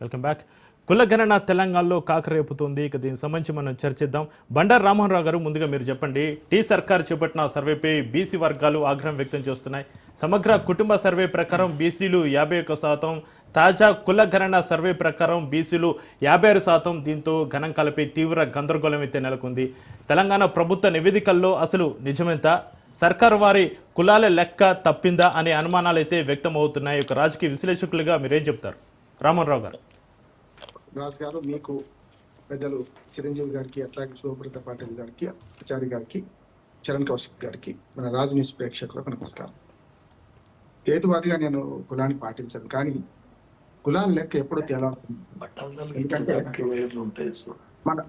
Welcome back. కులగణన తెలంగాణలో కాకరేపుతుంది ఇక దీనికి సంబంధించి మనం చర్చిద్దాం. బండారు రామోహన్ రావు గారు ముందుగా మీరు చెప్పండి. టీ సర్కార్ చేపట్టిన సర్వేపై బీసీ వర్గాలు ఆగ్రహం వ్యక్తం చేస్తున్నాయి. సమగ్ర కుటుంబ సర్వే ప్రకారం బీసీలు యాభై ఒక్క శాతం తాజా కులగణన సర్వే ప్రకారం బీసీలు యాభై ఆరు శాతం. దీంతో గణాంకాలపై తీవ్ర గందరగోళం అయితే నెలకొంది. తెలంగాణ ప్రభుత్వ నివేదికల్లో అసలు నిజమెంత? సర్కారు వారి కులాల లెక్క తప్పిందా అనే అనుమానాలు అయితే వ్యక్తం అవుతున్నాయి ఒక రాజకీయ విశ్లేషకులుగా మీరేం చెప్తారు? రామోహన్ రావు గారు. రాజు గారు మీకు పెద్దలు చిరంజీవి గారికి అట్లాగే శివప్రత పాటిల్ గారికి ఆచార్య గారికి చరణ్ కౌశిక్ గారికి మన రాజు న్యూస్ ప్రేక్షకులకు నమస్కారం. హేతువాదిగా నేను కులాన్ని పాటించను కానీ కులాల లెక్క ఎప్పుడు చూడు. మన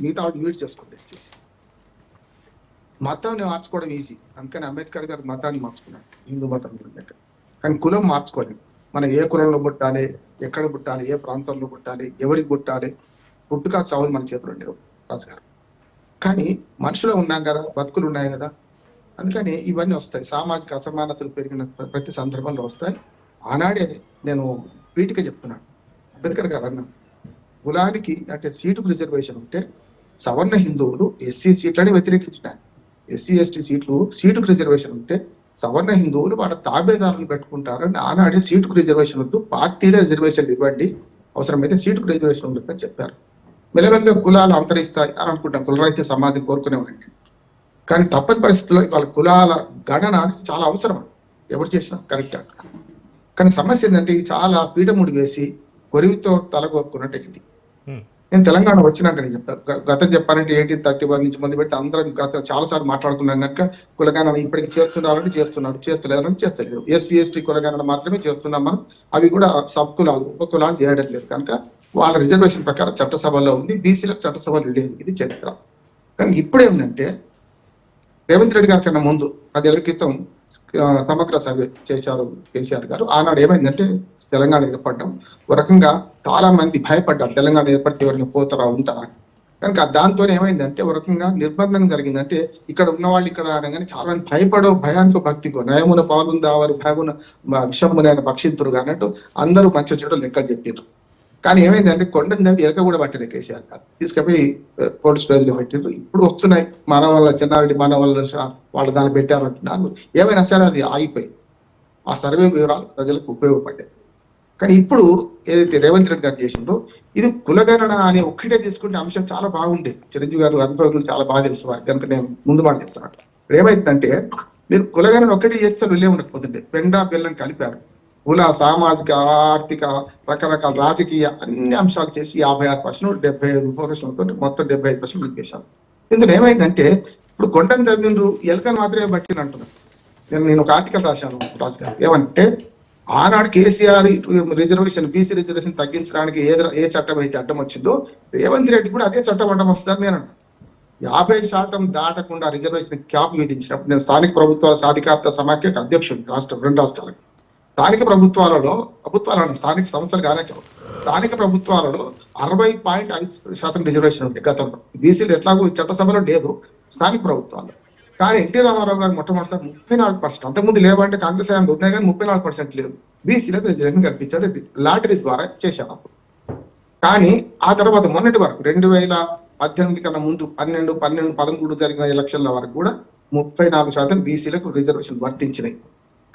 మిగతా మ్యూట్ చేసుకోండి దయచేసి. మతాన్ని మార్చుకోవడం ఈజీ అందుకని అంబేద్కర్ గారు మతాన్ని మార్చుకున్నాడు హిందూ మతం లెక్క. కానీ కులం మార్చుకోలేము మనం ఏ కులంలో పుట్టాలి ఎక్కడ పుట్టాలి ఏ ప్రాంతంలో పుట్టాలి ఎవరికి పుట్టాలి పుట్టుక చావులు మన చేతిలో లేవు రాజుగారు. కానీ మనుషులు ఉన్నాం కదా బతుకులు ఉన్నాయి కదా. అందుకని ఇవన్నీ వస్తాయి. సామాజిక అసమానతలు పెరిగిన ప్రతి సందర్భంలో వస్తాయి. ఆనాడే నేను వీటికే చెప్తున్నాను. అంబేద్కర్ గారు అన్నా కులానికి అంటే సీటుకు రిజర్వేషన్ ఉంటే సవర్ణ హిందువులు ఎస్సీ సీట్లని వ్యతిరేకించినాయి ఎస్సీ ఎస్టీ సీట్లు సీటుకు రిజర్వేషన్ ఉంటే సవర్ణ హిందువులు వాళ్ళ తాబేదారులను పెట్టుకుంటారని ఆనాడే సీటుకు రిజర్వేషన్ వద్దు పార్టీ రిజర్వేషన్ ఇవ్వండి అవసరమైతే సీటుకు రిజర్వేషన్ ఉండదని చెప్పారు. మెల్లమెల్లగా కులాలు అంతరిస్తాయి అని అనుకుంటాం కులరైతే సమాధి కోరుకునేవాడిని. కానీ తప్పని పరిస్థితుల్లో వాళ్ళ కులాల గణన అనేది చాలా అవసరం. ఎవరు చేసినా కరెక్ట్ కానీ సమస్య ఏంటంటే చాలా పీఠముడి వేసి కొరివితో తలగొక్కున్నట్టు అయింది. నేను తెలంగాణ వచ్చినాక నేను చెప్తా. గతం చెప్పాలంటే ఎయిటీన్ థర్టీ వన్ నుంచి మంది పెడితే అందరం గత చాలా సార్లు మాట్లాడుకున్నాం కనుక కులగాన ఇప్పటికి చేస్తున్నారంటే చేస్తున్నారు చేస్తలేదని చేస్తలేరు ఎస్సీ ఎస్టీ కులగాన మాత్రమే చేస్తున్నాం మనం. అవి కూడా సబ్ కులాలు ఉప కులాలు చేయడం లేదు కనుక వాళ్ళ రిజర్వేషన్ ప్రకారం చట్టసభలో ఉంది. బీసీలకు చట్టసభలో లేదు. ఇది చరిత్ర. కానీ ఇప్పుడు రేవంత్ రెడ్డి గారి కన్నా ముందు పదేళ్ళ క్రితం సమగ్ర సర్వే చేశారు కేసీఆర్ గారు. ఆనాడు ఏమైందంటే తెలంగాణ ఏర్పడడం. ఒక రకంగా చాలా మంది భయపడ్డారు. తెలంగాణ ఏర్పడితే ఎవరైనా పోతారా ఉంటారా అని. కనుక దాంతో ఏమైందంటే ఒక రకంగా నిర్బంధం జరిగిందంటే ఇక్కడ ఉన్న వాళ్ళు ఇక్కడ అనగానే చాలా మంది భయపడో భయానికి భక్తికో నయమున పాలుందా వారు భయమున విషమునైన భక్షింతురు అన్నట్టు అందరూ మంచి చెడు లెక్క చెప్పారు కానీ ఏమైందంటే కొండ దాన్ని ఎలక కూడా పట్టలే కేసీఆర్ గారు. తీసుకుపోయి ఆ, పోలీస్ స్టేషన్లో పెట్టారు ఇప్పుడు వస్తున్నాయి. మన వల్ల చిన్నారెడ్డి మన వల్ల వాళ్ళు దాన్ని పెట్టారు అంటున్నారు ఏమైనా సరే అది ఆగిపోయి ఆ సర్వే వివరాలు ప్రజలకు ఉపయోగపడ్డాయి. కానీ ఇప్పుడు ఏదైతే రేవంత్ రెడ్డి గారు చేసిందో ఇది కులగణన అనే ఒక్కటే తీసుకుంటే అంశం చాలా బాగుండే. చిరంజీవి గారు అనుభవం చాలా బాగా తెలుసు వారు కనుక నేను ముందు మాట చెప్తున్నాను ఇప్పుడు ఏమైందంటే మీరు కులగణన ఒక్కటే చేస్తే వెళ్ళే ఉండకపోతుండే. పెండా బెల్లం కలిపారు. కుల సామాజిక ఆర్థిక రకరకాల రాజకీయ అన్ని అంశాలు చేసి యాభై ఆరు పర్సెంట్ డెబ్బై ఐదు పర్సెంట్ మొత్తం డెబ్బై ఐదు పర్సెంట్ నింపేశారు ఇందులో ఏమైందంటే ఇప్పుడు కొండను తగ్గిండ్రు ఎలకను మాత్రమే బట్టిన అంటున్నారు. నేను నేను ఒక ఆర్టికల్ రాశాను రాజు గారు ఏమంటే ఆనాడు కేసీఆర్ రిజర్వేషన్ బీసీ రిజర్వేషన్ తగ్గించడానికి ఏ ఏ చట్టం అయితే అడ్డం వచ్చిందో రేవంత్ రెడ్డి కూడా అదే చట్టం అడ్డం వస్తుందని నేను అన్నా. యాభై శాతం దాటకుండా రిజర్వేషన్ క్యాప్ విధించినప్పుడు నేను స్థానిక ప్రభుత్వాల సాధికారత సమాఖ్యకు అధ్యక్షుడు రాష్ట్ర రెండు రాష్ట్రాలకు స్థానిక ప్రభుత్వాలలో ప్రభుత్వాలను స్థానిక సంస్థలు కానీ స్థానిక ప్రభుత్వాలలో అరవై పాయింట్ ఐదు శాతం రిజర్వేషన్ ఉంది గతంలో. బీసీలు ఎట్లాగో చట్టసభలో లేదు స్థానిక ప్రభుత్వాలు. కానీ ఎన్టీ రామారావు గారు మొట్టమొదటిసారి ముప్పై నాలుగు పర్సెంట్ అంతకుముందు లేవంటే కాంగ్రెస్ ఆయన ఉన్నాయి కానీ ముప్పై నాలుగు పర్సెంట్ లేదు బీసీలకు రిజర్వేషన్ కల్పించాడు లాటరీ ద్వారా చేశారు అప్పుడు. కానీ ఆ తర్వాత మొన్నటి వరకు రెండు వేల పద్దెనిమిది కన్నా ముందు పన్నెండు పన్నెండు పదమూడు జరిగిన ఎలక్షన్ల వరకు కూడా ముప్పై నాలుగు శాతం బీసీలకు రిజర్వేషన్ వర్తించినాయి.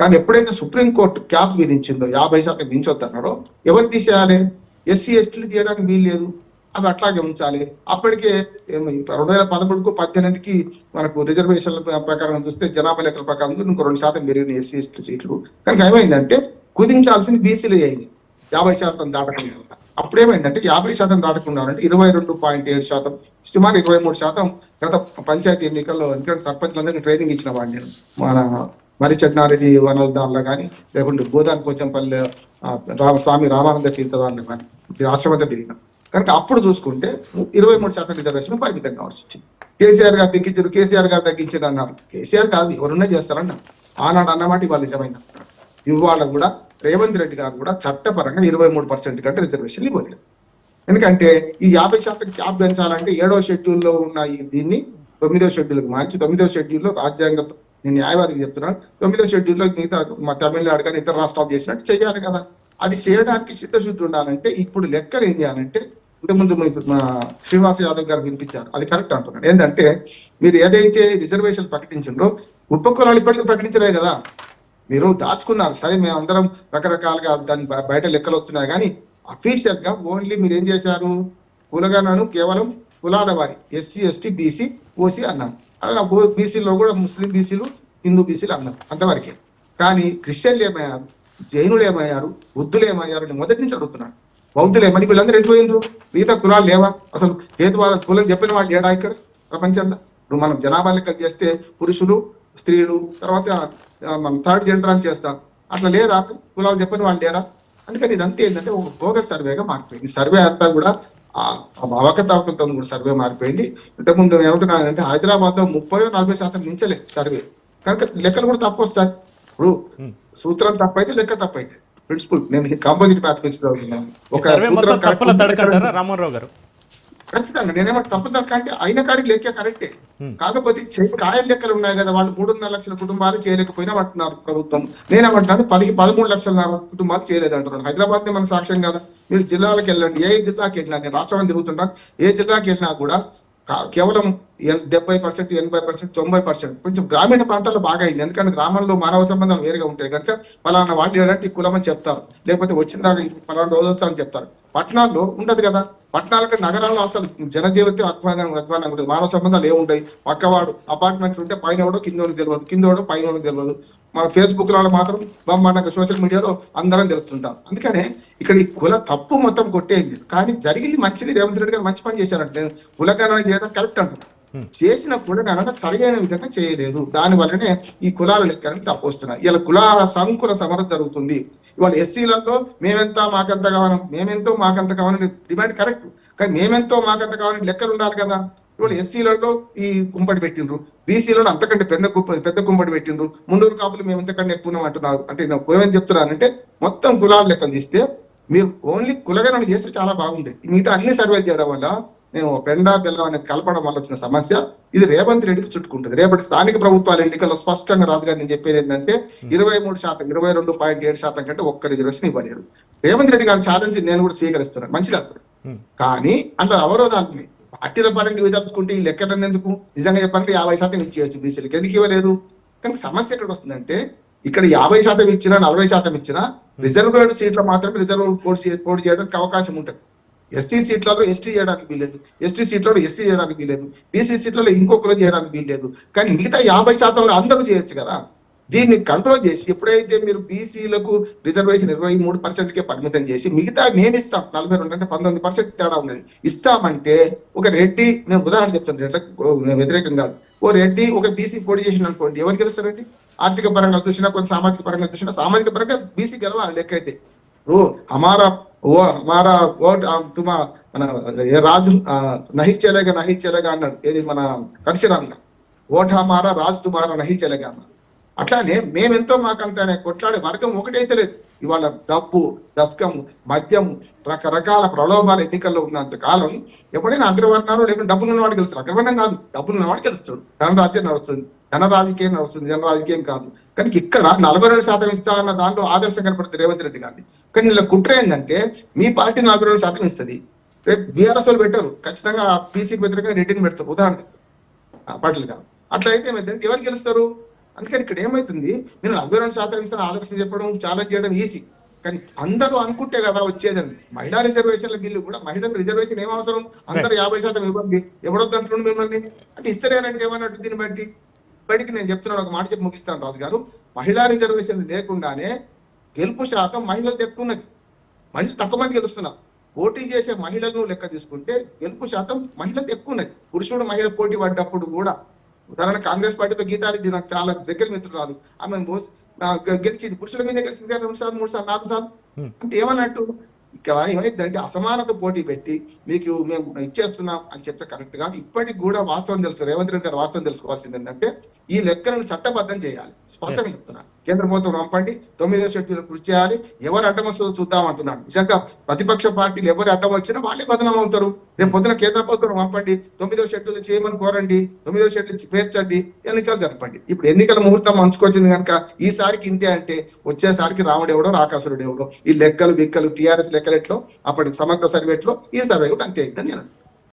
కానీ ఎప్పుడైతే సుప్రీంకోర్టు క్యాప్ విధించిందో యాభై శాతం మించొద్దన్నారో ఎవరు తీసేయాలి? ఎస్సీ ఎస్టీలు తీయడానికి వీలు లేదు అవి అట్లాగే ఉంచాలి. అప్పటికే రెండు వేల పదమూడుకు పద్దెనిమిదికి మనకు రిజర్వేషన్ల ప్రకారం చూస్తే జనాభా లెక్కల ప్రకారం ఇంకో రెండు శాతం పెరిగిన ఎస్సీ ఎస్టీ సీట్లు. కనుక ఏమైందంటే కుదించాల్సింది బీసీలు అయింది. యాభై శాతం దాటకుండా. అప్పుడేమైందంటే యాభై శాతం దాటకుండా అంటే ఇరవై రెండు పాయింట్ ఏడు శాతం సుమారు ఇరవై మూడు శాతం గత పంచాయతీ ఎన్నికల్లో ఎందుకంటే సర్పంచ్లందరికీ ట్రైనింగ్ ఇచ్చిన వాడిని నేను. మన మరి చెట్నారెడ్డి దానిలో కానీ లేకుంటే గోదావరి పోచంపల్లి ఆ, రామ స్వామి రామానంద తీర్థదారులు కానీ రాష్ట్రమంతా తిరిగిన. కనుక అప్పుడు చూసుకుంటే ఇరవై మూడు శాతం రిజర్వేషన్ పరిమితం కావాల్సి వచ్చింది. కేసీఆర్ గారు తగ్గించారు కేసీఆర్ గారు తగ్గించారు అన్నారు. కేసీఆర్ కాదు ఎవరున్నా చేస్తారన్నారు. ఆనాడు అన్నమాట ఇవాళ నిజమైన ఇవాళ కూడా రేవంత్ రెడ్డి గారు కూడా చట్టపరంగా ఇరవై మూడు పర్సెంట్ కంటే రిజర్వేషన్ ఇవ్వలేదు. ఎందుకంటే ఈ యాభై శాతం క్యాప్ పెంచాలంటే ఏడో షెడ్యూల్లో ఉన్న ఈ దీన్ని తొమ్మిదో షెడ్యూల్కి మార్చి తొమ్మిదో షెడ్యూల్లో రాజ్యాంగ నేను న్యాయవాదికి చెప్తున్నాను తొమ్మిదో షెడ్యూల్లో మిగతా మా తమిళనాడు కానీ ఇతర రాష్ట్రాలు చేసినట్టు చేయాలి కదా. అది చేయడానికి చిత్తశుద్ధి ఉండాలంటే ఇప్పుడు లెక్కలు ఏం చేయాలంటే ఇంతకుముందు మీ- మా శ్రీనివాస్ యాదవ్ గారు వినిపించారు. అది కరెక్ట్ అంటున్నాను. ఏంటంటే మీరు ఏదైతే రిజర్వేషన్ ప్రకటించిండ్రో ఉపకులాలు ఇప్పటికీ ప్రకటించలేదు కదా. మీరు దాచుకున్నారు. సరే మేము అందరం రకరకాలుగా దాని బయట లెక్కలు వస్తున్నాయి కానీ అఫీషియల్గా ఓన్లీ మీరు ఏం చేశారు? కులగణను కేవలం కులాల వారి ఎస్సీ ఎస్టీ బీసీ ఓసీ అన్నాం అలా బీసీలో కూడా ముస్లిం బీసీలు హిందూ బీసీలు అన్నాం అంతవరకే. కానీ క్రిస్టియన్లు ఏమయ్యారు? జైనులు ఏమయ్యారు? బుద్ధులు ఏమయ్యారు అని మొదటి నుంచి అడుగుతున్నాడు బౌద్ధులు ఏమని వీళ్ళందరూ ఎటు పోయిండ్రు మిగతా కులాలు లేవా? అసలు హేతువాద కులం చెప్పిన వాళ్ళు ఏడా ఇక్కడ ప్రపంచంలో? ఇప్పుడు మనం జనాభా లెక్కలు చేస్తే పురుషులు స్త్రీలు తర్వాత మనం థర్డ్ జెండర్ అని చేస్తాం అట్లా లేదా? కులాలు చెప్పని వాళ్ళు లేరా? అందుకని ఇదంతా ఏంటంటే ఒక భోగ సర్వేగా మారిపోయింది. సర్వే అంతా కూడా అవకతవకలతో కూడా సర్వే మారిపోయింది. ఇంతకుముందు ఏమంటున్నానంటే హైదరాబాద్లో ముప్పై నలభై శాతం మించలే సర్వే. కనుక లెక్కలు కూడా తప్పు వస్తాయి. ఇప్పుడు సూత్రం తప్పైతే లెక్క తప్పైతే. ప్రిన్సిపల్ నేను కాంపోజిట్ మ్యాథమెటిక్స్లో ఒక సూత్రం తప్పుల correct తడకంటారా రామ్మోహన్ రావు గారు? ఖచ్చితంగా. నేనేమంటే తప్పు తడక అంటే అయిన కాడికి లెక్క కరెక్టే. కాకపోతే కాయల లెక్కలు ఉన్నాయి కదా వాళ్ళు మూడున్నర లక్షల కుటుంబాలు చేయలేకపోయినా అంటున్నారు ప్రభుత్వం. నేనేమంటున్నాను పది పదమూడు లక్షల కుటుంబాలు చేయలేదు అంటున్నాను హైదరాబాద్ మన సాక్ష్యం కదా. మీరు జిల్లాలకు వెళ్ళండి. ఏ జిల్లాకి వెళ్ళినా నేను రాష్ట్రం తిరుగుతుంటాను. ఏ జిల్లాకి వెళ్ళినా కూడా కేవలం డెబ్బై పర్సెంట్ ఎనభై పర్సెంట్ తొంభై పర్సెంట్. కొంచెం గ్రామీణ ప్రాంతాల్లో బాగా అయింది. ఎందుకంటే గ్రామంలో మానవ సంబంధాలు వేరుగా ఉంటాయి కనుక పలానా వాళ్ళు ఏంటంటే కులం అని చెప్తారు. లేకపోతే వచ్చిన దాకా పలానా రోజు వస్తామని చెప్తారు. పట్టణాల్లో ఉండదు కదా. పట్టణాల నగరాల్లో అసలు జనజీవితం అధ్వానం అధ్వానం ఉంటుంది మానవ సంబంధాలు ఏముంటాయి పక్కవాడు అపార్ట్మెంట్ ఉంటే పైన ఎవడో కిందోడు తెలియదు. కిందోడు పైన తెలియదు. మన ఫేస్బుక్లో మాత్రం బ్రహ్మాండంగా సోషల్ మీడియాలో అందరం తెలుస్తుంటాం అందుకనే ఇక్కడ ఈ కుల తప్పు మొత్తం కొట్టేయింది. కానీ జరిగింది మంచిది. రేవంత్ రెడ్డి గారు మంచి పని చేశారంటే నేను కులగణన చేయడం కరెక్ట్ అంటున్నాను Hmm. చేసిన కూడా కులగణన సరైన విధంగా చేయలేదు. దాని వల్లనే ఈ కులాల లెక్కలను తప్పు వస్తున్నాయి ఇలా కులాల సంకుల సమరం జరుగుతుంది. ఇవాళ ఎస్సీలలో మేమెంత మాకెంత కావాలి మేమెంతో మాకెంత కావాలని డిమాండ్ కరెక్ట్. కానీ మేమెంతో మాకెంత కావాలని లెక్కలు ఉండాలి కదా. ఇవాళ ఎస్సీలలో ఈ కుంపటి పెట్టిండ్రు. బీసీలలో అంతకంటే పెద్ద పెద్ద కుంపటి పెట్టిండ్రు. మున్నూరు కాపులు మేము ఇంతకంటే ఎక్కువ అంటున్నారు. అంటే నేను ఏమని చెప్తున్నానంటే మొత్తం కులాల లెక్కలు తీస్తే మీరు ఓన్లీ కులగణన చేస్తే చాలా బాగుండేది. మిగతా అన్ని సర్వే చేయడం వల్ల నేను పెండా బెల్లం అనేది కలపడం వల్ల వచ్చిన సమస్య. ఇది రేవంత్ రెడ్డికి చుట్టుకుంటుంది. రేపటి స్థానిక ప్రభుత్వాల ఎన్నికల్లో స్పష్టంగా రాజుగారు నేను చెప్పేది ఏంటంటే ఇరవై మూడు శాతం ఇరవై రెండు పాయింట్ ఏడు శాతం కంటే ఒక్క రిజర్వేషన్ ఇవ్వలేరు. రేవంత్ రెడ్డి గారి ఛాలెంజ్ నేను కూడా స్వీకరిస్తున్నాను. మంచిది అప్పుడు. కానీ అందులో అవరోధాలు ఉన్నాయి పార్టీల పరంగా విదర్చుకుంటే ఈ లెక్కలను ఎందుకు? నిజంగా చెప్పాలంటే యాభై శాతం ఇచ్చేయచ్చు బీసీలకు. ఎందుకు ఇవ్వలేదు? కానీ సమస్య ఎక్కడ వస్తుందంటే ఇక్కడ యాభై శాతం ఇచ్చినా నలభై శాతం ఇచ్చినా రిజర్వ్డ్ సీట్లు మాత్రమే రిజర్వ్ పోటీ చేయడానికి అవకాశం ఉంటుంది. ఎస్సీ సీట్లలో ఎస్టీ చేయడానికి వీల్లేదు. ఎస్టీ సీట్లలో ఎస్సీ చేయడానికి వీల్లేదు. బీసీ సీట్లలో ఇంకొకరు చేయడానికి వీల్లేదు. కానీ మిగతా యాభై శాతంలో అందరూ చేయొచ్చు కదా. దీన్ని కంట్రోల్ చేసి ఎప్పుడైతే మీరు బీసీలకు రిజర్వేషన్ ఇరవై మూడు పర్సెంట్ కే పరిమితం చేసి మిగతా మేము ఇస్తాం నలభై రెండు అంటే పంతొమ్మిది పర్సెంట్ తేడా ఉన్నది. ఇస్తామంటే ఒక రెడ్డి నేను ఉదాహరణ చెప్తాను రెడ్లకు వ్యతిరేకం కాదు. ఓ రెడ్డి ఒక బీసీ పోటీ చేసిన అనుకోండి ఎవరు గెలుస్తారండి? ఆర్థిక పరంగా చూసినా కొంత సామాజిక పరంగా చూసినా సామాజిక పరంగా బీసీ గెలవాలి లెక్క అయితే ఓ హమారా ఓ మారా ఓట్ తుమా మన ఏ రాజు ఆ, నహి నహి అన్నాడు. ఏది మన కన్సిరామ్ ఓట్ హమారా రాజు తుమారా నహి చెలేగా అన్నాడు. అట్లానే మేమెంతో మాకంతానే కొట్లాడే వర్గం ఒకటైతే లేదు. ఇవాళ డబ్బు దశకం మద్యం రకరకాల ప్రలోభాల ఎన్నికల్లో ఉన్నంత కాలం ఎప్పుడైనా అగ్రవర్ణాలు లేకుండా డబ్బులు ఉన్నవాడు గెలుస్తారు అగ్రవర్ణం కాదు డబ్బులు ఉన్నవాడు గెలుస్తాడు. ధనరాజ్యం నడుస్తుంది. ధన రాజకీయం నడుస్తుంది జన రాజకీయం కాదు. కానీ ఇక్కడ నలభై రెండు శాతం ఇస్తా అన్న దాంట్లో ఆదర్శం కనపడుతుంది రేవంత్ రెడ్డి గారిని కానీ ఇలా కుట్ర ఏంటంటే మీ పార్టీ నలభై రెండు శాతం ఇస్తుంది. రేపు బీఆర్ఎస్ వాళ్ళు పెట్టారు. ఖచ్చితంగా పీసీకి వ్యతిరేకంగా రెడ్డిని పెడతారు. ఉదాహరణ పార్టీలు కాదు. అట్లా అయితే ఎవరు గెలుస్తారు? అందుకని ఇక్కడ ఏమైతుంది? నేను నలభై రెండు శాతం ఇస్తాను ఆదర్శం చెప్పడం ఛాలెంజ్ చేయడం ఈజీ కానీ అందరూ అనుకుంటే కదా వచ్చేదని మహిళా రిజర్వేషన్ల బిల్లు కూడా మహిళలకు రిజర్వేషన్ ఏం అవసరం? అందరు యాభై శాతం ఇవ్వండి. ఎవడొద్దు అంటున్నాడు మిమ్మల్ని? అంటే ఇస్తారేనంటే ఏమన్నట్టు దీన్ని బట్టి? ఇప్పటికి నేను చెప్తున్నాను ఒక మాట చెప్పి ముగిస్తాను రాజు గారు మహిళా రిజర్వేషన్ లేకుండానే గెలుపు శాతం మహిళలకు ఎక్కువ ఉన్నది మనిషి తక్కువ మంది గెలుస్తున్నారు. పోటీ చేసే మహిళలను లెక్క తీసుకుంటే గెలుపు శాతం మహిళలకు ఎక్కువ ఉన్నది పురుషుడు మహిళ పోటీ పడ్డప్పుడు కూడా. ఉదాహరణ కాంగ్రెస్ పార్టీలో గీతారెడ్డి నాకు చాలా దగ్గర మిత్రురాలు. ఆమె గెలిచింది. పురుషుల మీద గెలిచింది. రెండు సార్లు మూడు సార్లు నాలుగు సార్లు. అంటే ఏమన్నట్టు ఇక్కడ ఏమైందంటే అసమానత పోటీ పెట్టి మీకు మేము ఇచ్చేస్తున్నాం అని చెప్తే కరెక్ట్ కాదు ఇప్పటికి కూడా వాస్తవం తెలుసు రేవంత్ రెడ్డి గారు వాస్తవం తెలుసుకోవాల్సింది ఏంటంటే ఈ లెక్కలను చట్టబద్ధం చేయాలి. స్పష్టంగా చెప్తున్నా. కేంద్ర ప్రభుత్వం పంపండి తొమ్మిదో షెడ్యూల్ కృషి చేయాలి ఎవరు అడ్డం వస్తుందో చూద్దాం అంటున్నాను నిజంగా ప్రతిపక్ష పార్టీలు ఎవరు అడ్డం వచ్చినా వాళ్ళే బదనాం అవుతారు. రేపు పొద్దున కేంద్ర ప్రభుత్వం పంపండి తొమ్మిదో షెడ్యూల్ చేయమని కోరండి తొమ్మిదో షెడ్యూల్ పేర్చండి ఎన్నికలు జరపండి. ఇప్పుడు ఎన్నికల ముహూర్తం మంచుకొచ్చింది కనుక ఈసారికి ఇంతే అంటే వచ్చేసరికి రాముడు ఎవడో రాకాసురుడు ఎవడో ఈ లెక్కలు విక్కలు టిఆర్ఎస్ లెక్కలు ఎట్లో అప్పటి సమగ్ర సర్వే ఎట్లో ఈ సర్వే కూడా అంతే అవుతుంది నేను